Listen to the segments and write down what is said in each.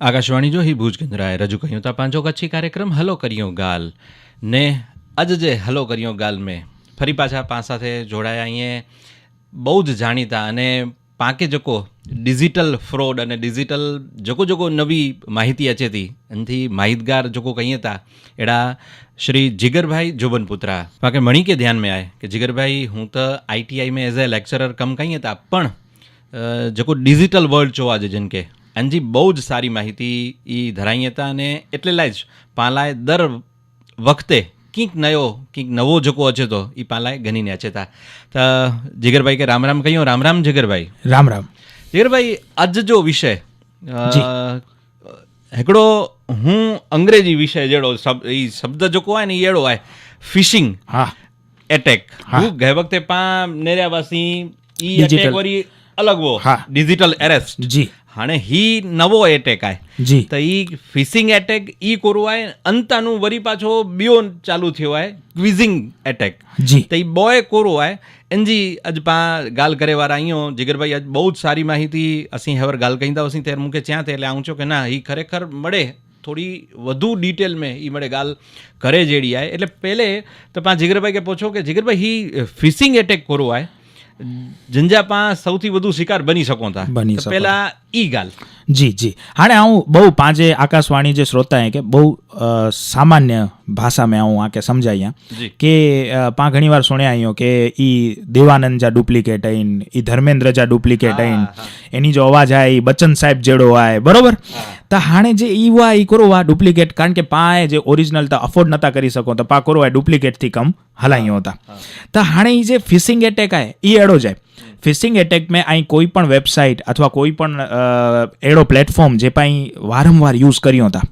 આકાશવાણી જો હી ભુજ કેન્દ્રાએ રજૂ કર્યું તા પાંચો કચ્છી કાર્યક્રમ હલો કર્યો ગાલ. ને અજ જે હલો કર્યો ગાલ મેં ફરી પાછા પા સાથે જોડાયા અહીંયા બહુ જ જાણીતા અને પાંકે જકો ડિજિટલ ફ્રોડ અને ડિજિટલ જકો જકો નવી માહિતી અચેતી. એનથી માહિતગાર જકો કહીએ તા એડા શ્રી જીગરભાઈ જોબનપુત્રા. પાકે મણી કે ધ્યાન મેં આય કે જીગરભાઈ, હું તો આઈટીઆઈમાં એઝ અ લેક્ચરર કમ કહીએ હતા પણ જકો ડિજિટલ વર્લ્ડ જોવા આજે જેમ કે એનજી બહુ જ સારી માહિતી એ ધરાઈ હતા અને એટલેલા જ પાલાએ દર વખતે કંઈક નયો કંઈક નવો જકો અચેતો એ પાલાએ ગણીને અચેતા. તો જીગરભાઈ કે રામ રામ કહ્યું રામ રામ જીગરભાઈ. રામ રામ. જીગરભાઈ આજ જો વિષય હેકડો હું અંગ્રેજી વિષય જેડો એ શબ્દ જોકો હોય ને એ એડો હોય ફિશિંગ હા. એટેક. હું. ગઈ વખતે પા નેર્યા એ ઈ એટેક વરી अलग वो हाँ डिजिटल अरेस्ट जी हाणे ही नवो एटेक आहे जी त ही फिशिंग एटेक ई कोरो आहे अंतानु वरी पाछो ॿियो चालू थियो आहे क्विज़िंग एटेक जी त ही बॉय कोरो आहे इन जी अॼु पाण ॻाल्हि करे वारा आहियूं जिगर भाई अॼु बहुत सारी माहिती असीं हेवर ॻाल्हि कईंदा हुआसीं त मूंखे चयां थी એટલે હું છું કે ના ही ખરેખર મળે થોડી વધુ ડિટેલ મેં એ મળે ગાલ કરે જેડી આય એટલે પહેલે તો પાં જીગરભાઈ કે પૂછો કે જીગરભાઈ હી ફિશિંગ એટેક કોરો આય જંજા પા સૌથી વધુ શિકાર બની શકો તા. બની તો પહેલા ઈ ગાલ. જી જી. હાણે હું બહુ પાંજે આકાશવાણી જે શ્રોતા હે કે બહુ સામાન્ય ભાષા મેં હું આકે સમજાઈ કે પા ઘણી વાર સુણ્યા અહીંયા કે ઈ દેવાનંદ જા ડુપ્લિકેટ આઈન ઈ ધર્મેન્દ્ર જા ડુપ્લિકેટ આઈન એની જો અવાજ આય ઈ બચ્ચન સાહેબ જેડો આય બરોબર? તો હાણે જે ઈ વા ઈ કરો વા ડુપ્લિકેટ કારણ કે પાએ જે ઓરિજિનલ તો અફોર્ડ નતા કરી શકો તો પા કરો આ ડુપ્લિકેટથી કમ હલાયો હતા. તો હાણે ઈ જે ફિશિંગ એટેક આય ઈ એડો જાય. ફિશિંગ એટેકમાં અહીં કોઈ પણ વેબસાઇટ અથવા કોઈ પણ એડો પ્લેટફોર્મ જે પણ અહીં વારંવાર યુઝ કર્યો હતા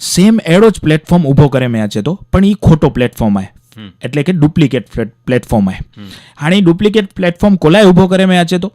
સેમ એડો જ પ્લેટફોર્મ ઊભો કરે મેં આજે તો પણ એ ખોટો પ્લેટફોર્મ આય. એટલે કે ડુપ્લિકેટ પ્લેટફોર્મ આય. હાણે ડુપ્લિકેટ પ્લેટફોર્મ કોલાય ઊભો કરે મેં આજે તો?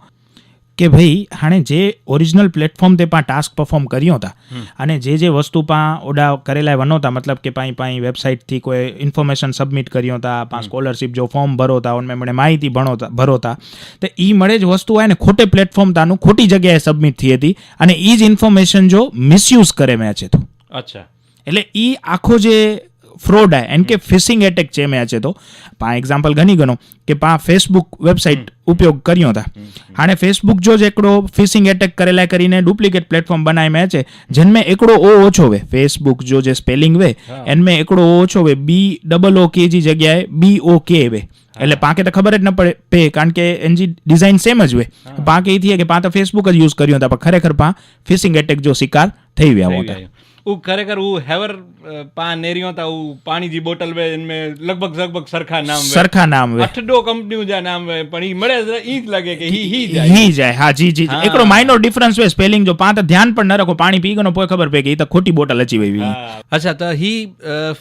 કે ભાઈ હાણે જે ઓરિજિનલ પ્લેટફોર્મ તે પા ટાસ્ક પરફોર્મ કર્યો હતા. અને જે જે વસ્તુ પા ઓડા કરેલા વનો હતા મતલબ કે પાઈ પાઈ વેબસાઇટથી કોઈ ઇન્ફોર્મેશન સબમિટ કર્યો હતા પા સ્કોલરશિપ જો ફોર્મ ભરો હતા ઉનमें મને માહિતી ભણો ભરોતા. તો એ મળે જ વસ્તુ હોય ને ખોટે પ્લેટફોર્મ તાનું ખોટી જગ્યાએ સબમિટ થઈ હતી અને એ જ ઇન્ફોર્મેશન જો મિસયુઝ કરે મેં છે તો. અચ્છા. એટલે એ આખો જે ફ્રોડ હે એનકે ફિશિંગ એટેક છે મેં છે તો પા એક્ઝામ્પલ ઘણી ગણો કે પા ફેસબુક વેબસાઇટ ઉપયોગ કર્યો હતા હાણે ફેસબુક જો જ એકડો ફિશિંગ એટેક કરેલા કરીને ડુપ્લિકેટ પ્લેટફોર્મ બનાવી મેં છે જેનમે એકડો ઓ ઓછો વે ફેસબુક જો જે સ્પેલિંગ વે એનમે એકડો ઓ ઓછો વે બી ડબલ ઓ કે જી જગ્યાએ બી ઓ કે વે એટલે પાકે તો ખબર જ ન પડે પે કારણ કે એનજી ડિઝાઇન સેમ જ હોય પાકે એ થી કે પા તો ફેસબુક જ યુઝ કર્યો હતા પણ ખરેખર પા ફિશિંગ એટેક જો શિકાર થઈ ગયા હતા. वो खरेखर वो हैवर अ, पा नेरियो था वो पानी जी बोतल में इनमें लगभग लगभग सरखा नाम वे સરખા નામ વે अठ डो कंपनियों जा नाम वे पण ई मळे ई ज लगे कि ही ही जाए ही જાય હા જી જી હા. એકડો માઇનોર ડિફરન્સ વે સ્પેલિંગ જો પાંચ ધ્યાન પણ ન રાખો પાણી પી ગયો પોય ખબર પડી કે ઈ તો ખોટી બોટલ અચી વઈ હા. અચ્છા તો ही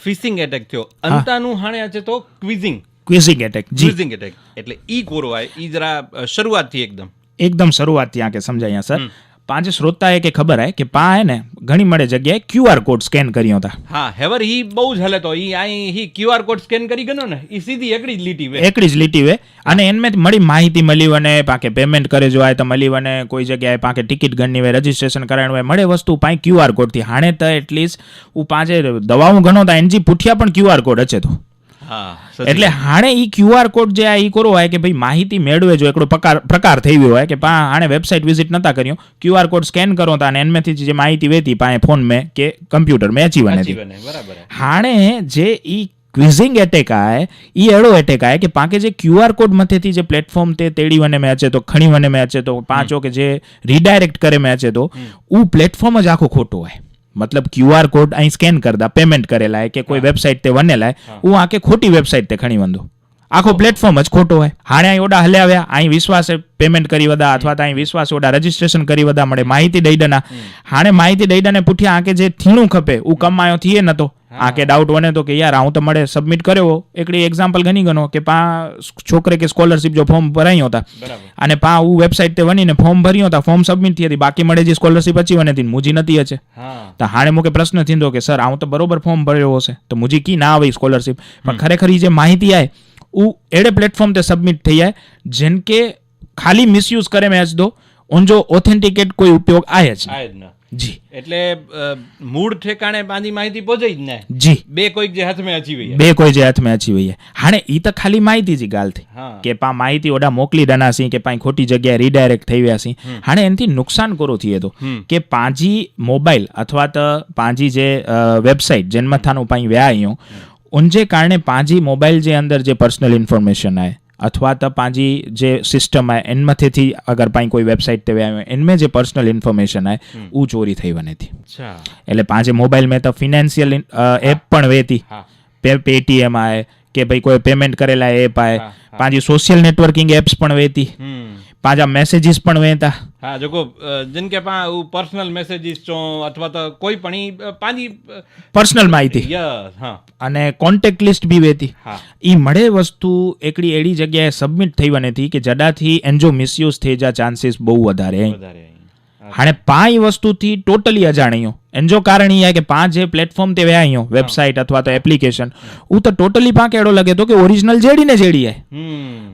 ફિશિંગ એટેક થયો અંતાનું હાણે અચે તો ક્વિઝિંગ ક્વિઝિંગ એટેક જી ક્વિઝિંગ એટેક એટલે ઈ કોરો આય ઈ જરા અ, શરૂઆતથી એકદમ એકદમ શરૂઆત ત્યાં કે સમજાયા સર પાંચ શ્રોતા એ કે ખબર હે કે પા હે ને ઘણી મળે જગ્યાએ ક્યુઆર કોડ સ્કેન કર્યો હતા. હા હેવર હી બહુ જ હલે તો ઈ આઈ હી ક્યુઆર કોડ સ્કેન કરી ગયો ને ઈ સીધી એકડી જ લીટી વે. એકડી જ લીટી વે. અને એનમે મળી માહિતી મળી વને પાકે પેમેન્ટ કરે જો આય તો મળી વને કોઈ જગ્યાએ પાકે ટિકિટ ગણની વે રજીસ્ટ્રેશન કરાણું હોય મળે વસ્તુ પાઈ ક્યુઆર કોડથી. હાણે તો એટલીસ્ટ ઉ પાંચે દવાઓ ઘણો તા એનજી પૂઠિયા પણ ક્યુઆર કોડ અચે તો. એટલે હાણે ઈ ક્યુઆર કોડ જે આ ઈ કરો હોય કે ભાઈ માહિતી મેળવે જો એકડો પ્રકાર પ્રકાર થઈ ગયો હોય કે પા હાણે વેબસાઇટ વિઝિટ નતા કર્યો ક્યુઆર કોડ સ્કેન કરો તા અને એનમેથી જે માહિતી વેતી પાએ ફોન મે કે કમ્પ્યુટર મે અચી બને બરાબર હાણે જે ઈ ક્વિઝિંગ એટેક આય ઈ એડો એટેક આય કે પાકે જે ક્યુઆર કોડ મથેથી જે પ્લેટફોર્મ તે તેડી વને મેં અચે તો ખણી વને મેં અચે તો પાંચો કે જે રીડાયરેક્ટ કરે મેં અચે તો ઉ પ્લેટફોર્મ જ આખો ખોટો હોય. મતલબ ક્યુઆર કોડ અહીં સ્કેન કરતા પેમેન્ટ કરેલા કે કોઈ વેબસાઇટ તે વનેલા હું આકે ખોટી વેબસાઇટ તે ખણી વંદો. આખો પ્લેટફોર્મ જ ખોટો હોય. હાણે અહીં ઓડા હલ્યા આવ્યા અહીં વિશ્વાસે પેમેન્ટ કરી વદા અથવા તો અહીં વિશ્વાસ ઓડા રજીસ્ટ્રેશન કરી વદા મળે માહિતી દઈડના હાણે માહિતી દઈડાને પૂઠ્યા આકે જે થીણું ખપે હું કમાયો થઈએ નતો. આકે ડાઉટ વને તો કે યાર હું તો મળે સબમિટ કર્યો. એકડી એક્ઝામ્પલ ગણી ગણો કે પા છોકરે કે સ્કોલરશિપ જો ફોર્મ ભરાયો હતા. અને પા હું વેબસાઇટ તે વનીને ફોર્મ ભર્યો હતા ફોર્મ સબમિટ થઈ હતી. બાકી મળે જે સ્કોલરશિપ અચી વને હતી મુજી નથી હા. તો હાણે મુકે પ્રશ્ન થીંદો કે સર હું તો બરોબર ફોર્મ ભર્યો હશે. તો મુજી કી ના આવી સ્કોલરશિપ પણ ખરેખર જે માહિતી આય એડે પ્લેટફોર્મ તે સબમિટ થઈ જાય જેન કે ખાલી મિસયુઝ કરે મેચ દો ઓન જો ઓથેન્ટિકેટ કોઈ ઉપયોગ આય જ આય જ ના જી એટલે મૂળ ઠેકાણે બાંધી માહિતી પહોંચે જ ને જી બે કોઈક જે હાથમાં અચી વઈએ બે કોઈ જે હાથમાં અચી વઈએ હાણે ઈ તો ખાલી માહિતી જી ગાલથી કે પા માહિતી ઓડા મોકલી દનાસી કે પાઈ ખોટી જગ્યાએ રીડાયરેક્ટ થઈ વ્યાસી હાણે એનથી નુકસાન કરો થઈએ તો કે પાંજી મોબાઈલ અથવા તો પાંજી જે વેબસાઇટ જન્મથાનું પાઈ વ્યા અહીંયા उनजे कारण पंहिंजी मोबाइल जे अंदरि जे पर्सनल इंफॉर्मेशन आहे अथवा त पंहिंजी जे सिस्टम आहे इन मथे थी अगरि पाण कोई वेबसाइट ते विया आहियूं इन में जे पर्सनल इन्फॉर्मेशन आहे उहा चोरी थी वञे थी એટલે पंहिंजे मोबाइल में त फिनेंशियल ऐप पण वेह थी पे पेटीएम आहे की भई कोई पेमेंट करे लाइ ऐप आहे पंहिंजी सोशल नेटवर्किंग एप्स पण वेह थी પાંજા મેસેજીસ પણ વહેતા. હા જોકો જેમ કે પા પર્સનલ મેસેજીસ ચો અથવા તો કોઈ પણ પાંજી પર્સનલ માહિતી. યસ હા. અને કોન્ટેક્ટ લિસ્ટ બી વેતી હા. ઈ મળે વસ્તુ એકડી એડી જગ્યાએ સબમિટ થઈ વનેથી કે જડાથી એન્જો મિસયુઝ થઈ જા ચાન્સીસ બહુ વધારે. વધારે હાણે પા ઈ વસ્તુથી ટોટલી અજાણ્યો. એન જો કારણ એ કે પાંચ જે પ્લેટફોર્મ તે વ્યાયો વેબસાઇટ અથવા તો એપ્લિકેશન હું તો ટોટલી પા એડો લગે તો કે ઓરિજિનલ જેડી ને જેડી હે.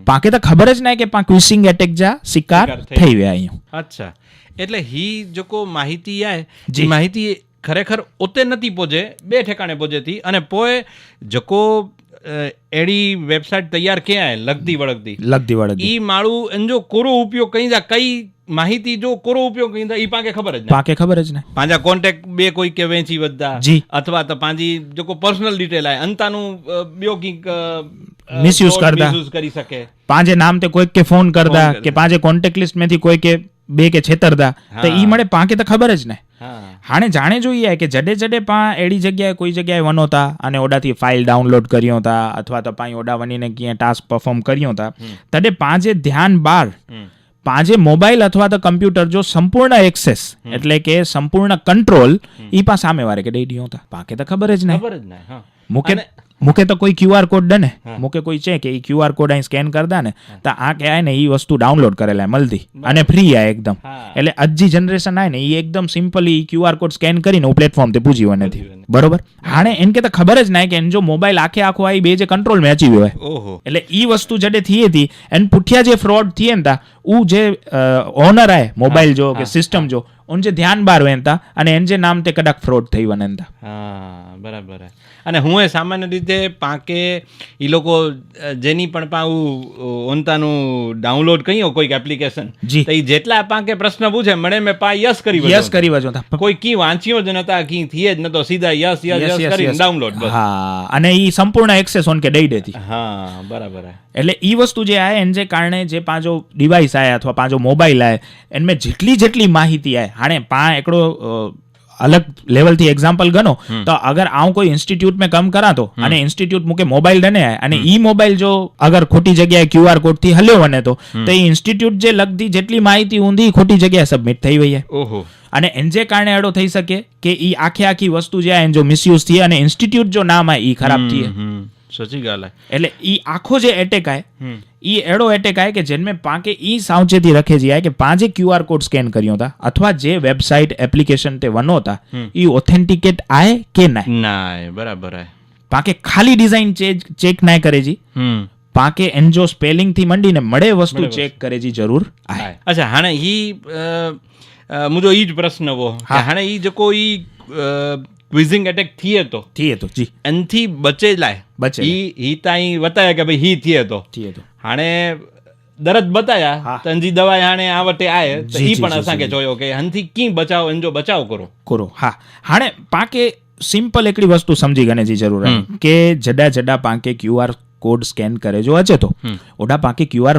પાકે તો ખબર જ ના કે પા ક્વિસિંગ એટેક જા શિકાર થઈ. વ્યા અહીંયા. અચ્છા. એટલે હી જોકો માહિતી આય જે. માહિતી ખરેખર ઓતે નથી પોજે બે ઠેકાણે પોજેતી અને પોએ જોકો એડી વેબસાઇટ તૈયાર ક્યાં આય લગતી વળગતી. લગતી વળગતી. ઈ માળું એન કોરો ઉપયોગ કઈ જા કઈ માહિતી જો કોરો ઉપયોગ કઈ ઈ પાકે ખબર જ ના પાકે ખબર જ ને પાંજા કોન્ટેક્ટ બે કોઈ કે વેચી વધતા અથવા તો પાંજી જોકો પર્સનલ ડિટેલ આય અંતાનું બ્યો Misuse fraud કરતા. મિસયુઝ કરી શકે. પાંજે નામ તે કોઈક કે ફોન કરતા કરતા. કે પાંજે કોન્ટેક્ટ લિસ્ટમાંથી કોઈ કે બે કે છેતરતા તો ઈ મળે પાકે તો ખબર જ ને હાણે જાણે જોઈએ કે જડે જડે પા એડી જગ્યાએ કોઈ જગ્યાએ વનોતા અને ઓડાથી ફાઇલ ડાઉનલોડ કર્યો હતા અથવા તો પાઈ ઓડા વનીને ક્યાં ટાસ્ક પરફોર્મ કર્યો હતા તડે પાંજે ધ્યાન બાર પાંજે મોબાઈલ અથવા તો કમ્પ્યુટર જો સંપૂર્ણ એક્સેસ એટલે કે સંપૂર્ણ કંટ્રોલ ઈ પા સામે વારે કે ડેડી હતા પાકે તો ખબર જ નહીં. ખબર જ નહીં મુકે મુકે તો કોઈ ક્યુઆર કોડ ડે ને મુકે કોઈ છે કે ઈ ક્યુઆર કોડ અહીં સ્કેન કરતા ને. તો આ કે આય ને ઈ વસ્તુ ડાઉનલોડ કરેલા મળતી અને ફ્રી આ એકદમ. એટલે અજી જનરેશન આય ને ઈ એકદમ સિમ્પલી ક્યુઆર કોડ સ્કેન કરીને હું પ્લેટફોર્મ તે પૂજી નથી. બરોબર? હાણે એન કે તો ખબર જ ના કે એન જો મોબાઈલ આખે આખો આવી બે જે કંટ્રોલ મેં અચીવ્યો હોય. ઓહો. એટલે એ વસ્તુ જડે થઈ હતી. એને પુઠિયા જે ફ્રોડ થઈએ ને તા ઉ જે ઓનર આય મોબાઈલ જો કે સિસ્ટમ જો ઉન જે ધ્યાન બાર વેનતા અને એન જે નામ તે કદાચ ફ્રોડ થઈ વનેતા હા બરાબર. અને હું એ સામાન્ય રીતે પાકે એ લોકો જેની પણ પાઉં ઓનતાનું ડાઉનલોડ કહીઓ કોઈક એપ્લિકેશન જી. તો એ જેટલા પાકે પ્રશ્ન પૂછે મળે મેં પા યસ કરી યસ કરી વજો કોઈ કી વાંચ્યો જ નતા કી થઈએ જ નતો સીધા યસ યસ યસ કરીને ડાઉનલોડ બસ. હા અને એ સંપૂર્ણ એક્સેસ ઓન કે દઈ દેતી. હા બરાબર એટલે ઈ વસ્તુ જે આય એને જે કારણે જે પાંજો ડિવાઇસ આવે અથવા પાંજો મોબાઈલ આવે એનમે જેટલી જેટલી માહિતી આય હાણે પા એકડો અલગ લેવલથી એક્ઝામ્પલ ગણો તો અગર આવું કોઈ ઇન્સ્ટિટ્યૂટ મેં કમ કરાતો અને ઇન્સ્ટિટ્યૂટ મૂકે મોબાઈલ ડને અને ઈ મોબાઈલ જો અગર ખોટી જગ્યાએ ક્યુઆર કોડથી હલ્યો વને તો તો ઈ ઇન્સ્ટિટ્યૂટ જે લગતી જેટલી માહિતી ઊંધી ખોટી જગ્યાએ સબમિટ થઈ વઈ ઓહો. અને એન જે કારણે એડો થઈ શકે કે ઈ આખે આખી વસ્તુ જે એન જો મિસયુઝ થઈએ અને ઇન્સ્ટિટ્યૂટ જો નામ આ ઈ ખરાબ હમ સચી ગાલ એટલે ઈ આખો જે એટેક આય ઈ એડો એટેક આય કે જેનમે પાંકે એ સાવચેતી રખે જે આય કે પાંચે ક્યુઆર કોડ સ્કેન કર્યો હતા અથવા જે વેબસાઇટ એપ્લિકેશન તે વનો હતા એ ઓથેન્ટિકેટ આય કે ના ના બરાબર હે. પાંકે ખાલી ડિઝાઇન ચેક ના કરે જી પાંકે પાકે સ્પેલિંગથી મંડીને મળે વસ્તુ ચેક કરે જી જરૂર આય. અચ્છા હાણે ઈ મુજો ઈ જ પ્રશ્ન વો હાણે ઈ જકો ઈ ક્વિઝિંગ એટેક થઈએ તો. થઈએ તો જી. એનથી બચે લાય બચે ઈ ઈ તાઈ બતાયા કે ભાઈ હી થઈએ તો. થઈએ તો. હાણે દરદ બતાયા. તંજી દવાઈ હાણે આ વટે આયે તો જી, ઈ જી, પણ જી, અસાંકે જોયો કે હનથી કી બચાવ એનજો બચાવ કરો. કરો હા. હાણે પાકે સિમ્પલ એકડી વસ્તુ સમજી ગણેજી જરૂર કે જડા જડા પાંકે ક્યુઆર કોડ સ્કેન કરે. જો અચે તો ઓડા પાકે ક્યુઆર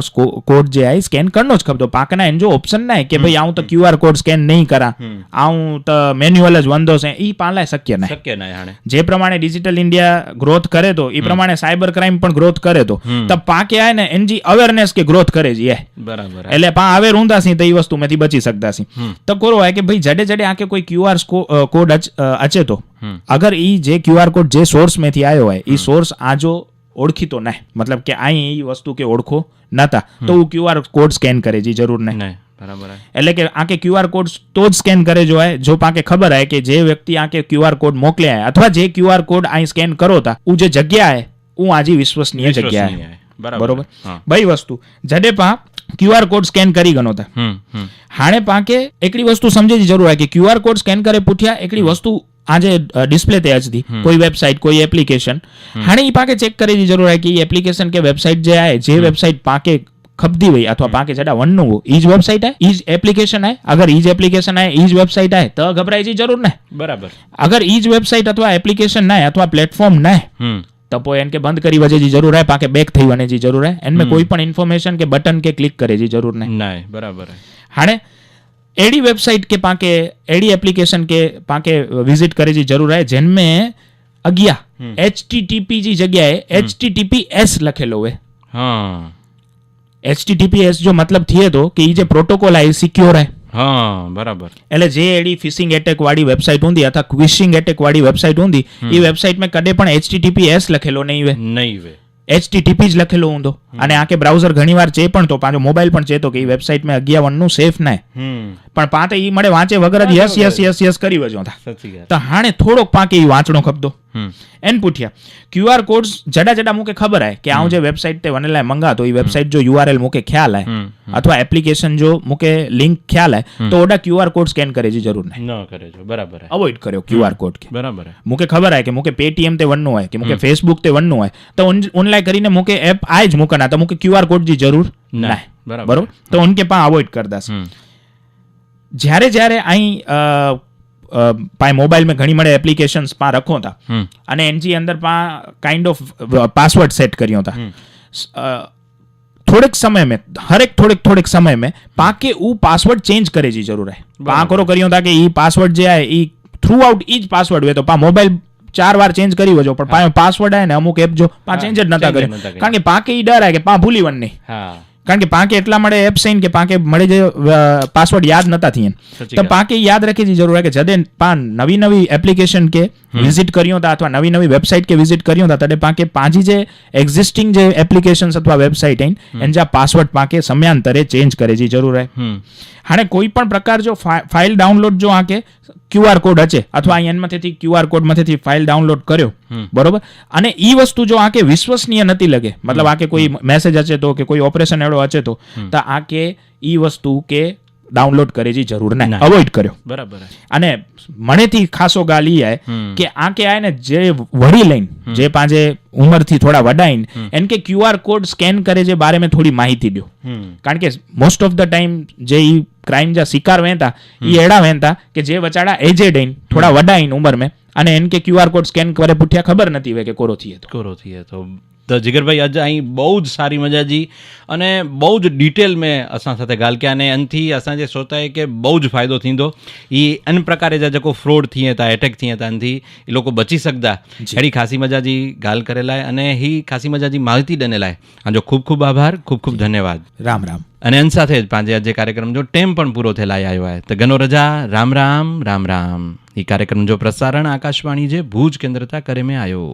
કોડ જે આઈ સ્કેન કરનો જ ખબર. પાકના એન જો ઓપ્શન ના હે કે ભાઈ આવું તો ક્યુઆર કોડ સ્કેન નહીં કરા. આવું તો મેન્યુઅલ જ વંદો છે. ઈ પાલાય શક્ય નહીં. શક્ય ના હાણે. જે પ્રમાણે ડિજિટલ ઇન્ડિયા ગ્રોથ કરે તો એ પ્રમાણે સાયબર ક્રાઇમ પણ ગ્રોથ કરે તો. તો પાકે આય ને એનજી અવેરનેસ કે ગ્રોથ કરે છે બરાબર. એટલે પા આવે રૂંધા સી તો એ વસ્તુ માંથી બચી શકતા સી તો કોરો હોય કે ભાઈ જડે જડે આકે કોઈ ક્યુઆર કોડ અચે તો. અગર ઈ જે ક્યુઆર કોડ જે સોર્સ મેથી આવ્યો હોય ઈ સોર્સ આજો ઓળખીતો ના મતલબ કે અહીં એ વસ્તુ કે ઓળખો નતા. તો હું ક્યુઆર કોડ સ્કેન કરે જે જરૂર નહીં. બરાબર એટલે કે આંકે ક્યુઆર કોડ તો જ સ્કેન કરે જો આય. જો પાકે ખબર આય કે જે વ્યક્તિ આંકે ક્યુઆર કોડ મોકલ્યા અથવા જે ક્યુઆર કોડ અહીં સ્કેન કરો તા હું જે જગ્યાએ હું આજે વિશ્વસનીય જગ્યાએ બરોબર બઈ વસ્તુ જડે પા ક્યુઆર કોડ સ્કેન કરી ગણો હતા હાણે પાકે એકડી વસ્તુ સમજેજી જરૂર હોય કે ક્યુઆર કોડ સ્કેન કરે પૂઠ્યા એકડી વસ્તુ આજે ડિસ્પ્લે ત્યાં જ કોઈ વેબસાઇટ કોઈ એપ્લિકેશન હાણે એ પાકે ચેક કરી જરૂર હોય કે એ એપ્લિકેશન કે વેબસાઇટ જે આવે જે વેબસાઇટ પાકે ખપતી હોય અથવા પાકે જડા વનનું ઈ ઈજ વેબસાઇટ આય ઈજ એપ્લિકેશન આય. અગર ઈ એપ્લિકેશન આય ઈ વેબસાઇટ આય તો ગભરાય છે જરૂર ને. બરાબર. અગર ઈજ વેબસાઇટ અથવા એપ્લિકેશન ના અથવા પ્લેટફોર્મ ના તપો એને કે બંધ કરી વજે જરૂર હે પાકે બેક થઈ વને જરૂર હે. એને કોઈ પણ ઇન્ફોર્મેશન કે બટન કે ક્લિક કરે જરૂર નહીં બરાબર હાણે एड़ी वेबसाइट के पाके एड़ी एप्लीकेशन के पाके विजिट करे जी जरूर आहे जंहिंमें अॻियां एच टी टी पी जी जॻह H T T P S लखियलु हुए हा H T T P S जो मतिलबु थिए थो की हीअ जे प्रोटोकॉल आहे सिक्योर आहे હા બરાબર એટલે જે એડી ફિશિંગ એટેક વાળી વેબસાઇટ ઊંધી અથવા ક્વિશિંગ એટેક વાળી વેબસાઇટ ઊંધી એ વેબસાઇટ મેં કદે પણ એચટીટીપીએસ લખેલો નહીં વે નહીં વે એચટીટીપી જ લખેલો ઊંધો અને આંખે બ્રાઉઝર ઘણીવાર ચે પણ પાછો મોબાઈલ પણ ચેતો કે એ વેબસાઈટ મેં અગિયાવનનું સેફ ને પણ પાતે એ મળે વાંચે વગર જ યસ યસ યસ યસ કરી વજો તો. હાણે થોડોક પાકે એ વાંચણો ખપતો. એન પૂઠ્યા ક્યુઆર કોડ જડા જડા મૂકે ખબર આય કે આ જે વેબસાઈટ તે વનેલા મંગા તો એ વેબસાઇટ જો યુઆરએલ મૂકે ખ્યાલ આય અથવા એપ્લિકેશન જો મૂકે લિંક ખ્યાલ આય તો ઓડા ક્યુઆર કોડ સ્કેન કરે છે જરૂર નહીં. ન કરે છે બરાબર અવોઇડ કર્યો ક્યુઆર કોડ કે. બરાબર મૂકે ખબર આય કે મૂકે પેટીએમ તે વનનું હોય કે મૂકે ફેસબુક તે વનનું હોય તો ઓનલાઈન કરીને મૂકે એપ આય જ મૂકે ના તો મૂકે ક્યુઆર કોડજી જરૂર ના બરાબર. તો ઉનકે પા અવોઇડ કર દેસ. જ્યારે જ્યારે અહીં પા મોબાઈલ મેં ઘણી મળે એપ્લિકેશન્સ પા રખો હતા અને એનજી અંદર પા કાઇન્ડ ઓફ પાસવર્ડ સેટ કર્યો હતા થોડેક સમય મેં हर एक થોડેક थोड़ेक समय में पा ઉ પાસવર્ડ ચેન્જ કરે करे जी जरूर है કર્યો હતા કે ઈ कि જે पासवर्ड ઈ है ई थ्रू आउट ई ज पासवर्ड हुए तो ચાર વાર ચેન્જ કરી વજો પણ પાસવર્ડ આવે ને અમુક એપ જો પા ચેન્જ જ નતા કર્યો. કારણ કે પાકે ઈ ડર કે પા ભૂલી વન નહીં કારણ કે પાંકે એટલા મળે એપ સહીન કે પાંકે મળે જે પાસવર્ડ યાદ નતા થઈએ તો પાંકે યાદ રાખી જરૂર કે જદે પાન નવી નવી એપ્લિકેશન કે વિઝિટ કર્યો હતા અથવા નવી નવી વેબસાઇટ કે વિઝિટ કર્યો હતા તડે પાંકે પાંજી જે એક્ઝિસ્ટિંગ જે એપ્લિકેશન્સ અથવા વેબસાઇટ એન એન જા પાસવર્ડ પાંકે સમયાંતરે ચેન્જ કરે જરૂર રહે હાણે કોઈ પણ પ્રકાર જો ફાઇલ ડાઉનલોડ જો આંકે ક્યુઆર કોડ હશે અથવા એનમાંથી ક્યુઆર કોડમાંથી ફાઇલ ડાઉનલોડ કર્યો. બરોબર? અને ઈ વસ્તુ જો આકે વિશ્વસનીય નથી લગે મતલબ આ કે કોઈ મેસેજ હશે તો કે કોઈ ઓપરેશન એડો હશે તો તો કે ઈ વસ્તુ કે ડાઉનલોડ કરેજી જરૂર ના. અવોઇડ કર્યો. બરાબર અને મનેથી ખાસો ગાલ ઈ આય આ કે આય ને જે વડી લઈને જે પાંજે ઉંમરથી થોડા વડાઈન એન કે ક્યુઆર કોડ સ્કેન કરે જે બારે મેં થોડી માહિતી દો. કારણ કે મોસ્ટ ઓફ ધ ટાઈમ જે ઈ ક્રાઇમ જા શિકાર વહેતા ઈ એડા વહેતા કે જે વચાડા એજેડ આઈન થોડા વડા આઈન ઉંમર મે અને એન કે ક્યુઆર કોડ સ્કેન કરે પુઠ્યા ખબર નથી હોય કે કોરો થી હતો. કોરો થી તો તો જીગરભાઈ આજે અહીં બહુ જ સારી મજા જી અને બહુ જ ડિટેલ में असां साथे ॻाल्हि कया अने अनथी असांजे सोचा કે બહુ જ फ़ाइदो थींदो ई इन प्रकार जा जेको फ्रॉड थिए था अटैक थिए था अनथी ई लोको बची सघंदा अहिड़ी ख़ासी मजा जी ॻाल्हि करे लाइ अने ही ख़ासी मजा जी माहिती ॾिने लाइ तव्हांजो ખૂબ ખૂબ આભાર ખૂબ ખૂબ ધન્યવાદ રામ રામ અને એન સાથે જ પાંજે આજે કાર્યક્રમ જો ટેમ પણ પૂરો થયેલા આવ્યો आहे त गनो रजा राम राम राम राम ही कार्यक्रम जो प्रसारण आकाशवाणी जे भूज केंद्र तां करे में आयो